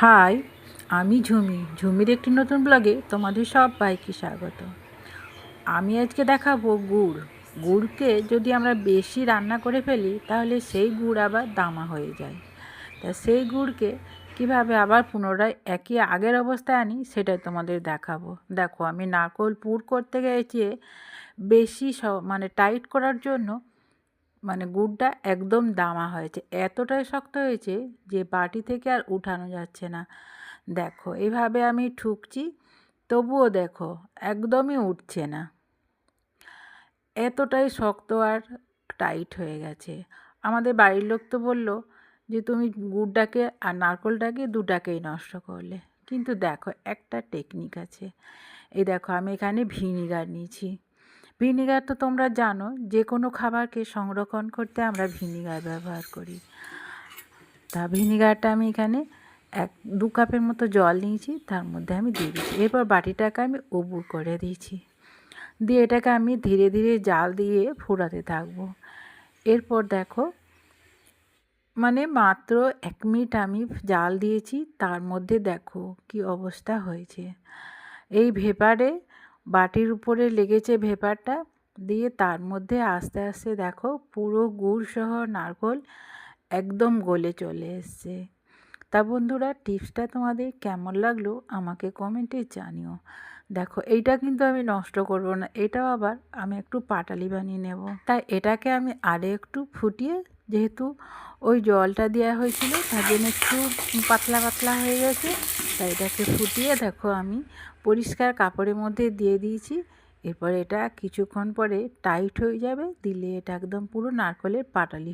High, আমি ঝুমি, ঝুমির একটি নতুন ব্লগে তোমাদের সব সবাইকে স্বাগত। আমি আজকে দেখাবো গুড়। গুড়কে যদি আমরা বেশি রান্না করে ফেলি, তাহলে সেই গুড় আবার দামা হয়ে যায়। তা সেই গুড়কে কীভাবে আবার পুনরায় একই আগের অবস্থায় আনি, সেটাই তোমাদের দেখাবো। দেখো, আমি নারকোল পুর করতে গিয়েছি বেশি মানে টাইট করার জন্য মানে গুড়টা একদম দামা হয়েছে। এতটাই শক্ত হয়েছে যে বাটি থেকে আর উঠানো যাচ্ছে না। দেখো, এভাবে আমি ঠুকছি, তবুও দেখো, একদমই উঠছে না। এতটাই শক্ত আর টাইট হয়ে গেছে। আমাদের বাড়ির লোক তো বলল যে, তুমি গুড়টাকে আর নারকোলটাকে দুটাকেই নষ্ট করলে। কিন্তু দেখো, একটা টেকনিক আছে। এই দেখো, আমি এখানে ভিনিগার নিয়েছি। ভিনিগার তো তোমরা জানো, যে কোনো খাবারকে সংরক্ষণ করতে আমরা ভিনিগার ব্যবহার করি। তা ভিনিগারটা আমি এখানে এক, দু কাপের মতো জল নিয়েছি, তার মধ্যে আমি দিয়ে দিচ্ছি এরপর বাটিটাকে আমি উবুর করে দিয়েছি। দিয়ে এটাকে আমি ধীরে ধীরে জাল দিয়ে ফোড়াতে থাকব। এরপর দেখো মানে মাত্র এক মিনিট আমি জাল দিয়েছি, তার মধ্যে দেখো কি অবস্থা হয়েছে। এই ভেপারে বাটির উপরে লেগেছে ভেপারটা দিয়ে তার মধ্যে আস্তে আস্তে দেখো পুরো গুড় সহ নারকোল একদম গলে চলে এসছে। তা বন্ধুরা, টিপসটা তোমাদের কেমন লাগল আমাকে কমেন্টে জানিও। দেখো, এইটা কিন্তু আমি নষ্ট করব না, এটাও আবার আমি একটু পাটালি বানিয়ে নেব। তাই এটাকে আমি আরে একটু ফুটিয়ে যেহেতু ওই জলটা দেওয়া হয়েছিল তার জন্য একটু পাতলা পাতলা হয়ে গেছে তাই এটাকে ফুটিয়ে দেখো আমি পরিষ্কার কাপড়ের মধ্যে দিয়ে দিয়েছি। এরপর এটা কিছুক্ষণ পরে টাইট হয়ে যাবে। দিলে এটা একদম পুরো নারকলের পাটালি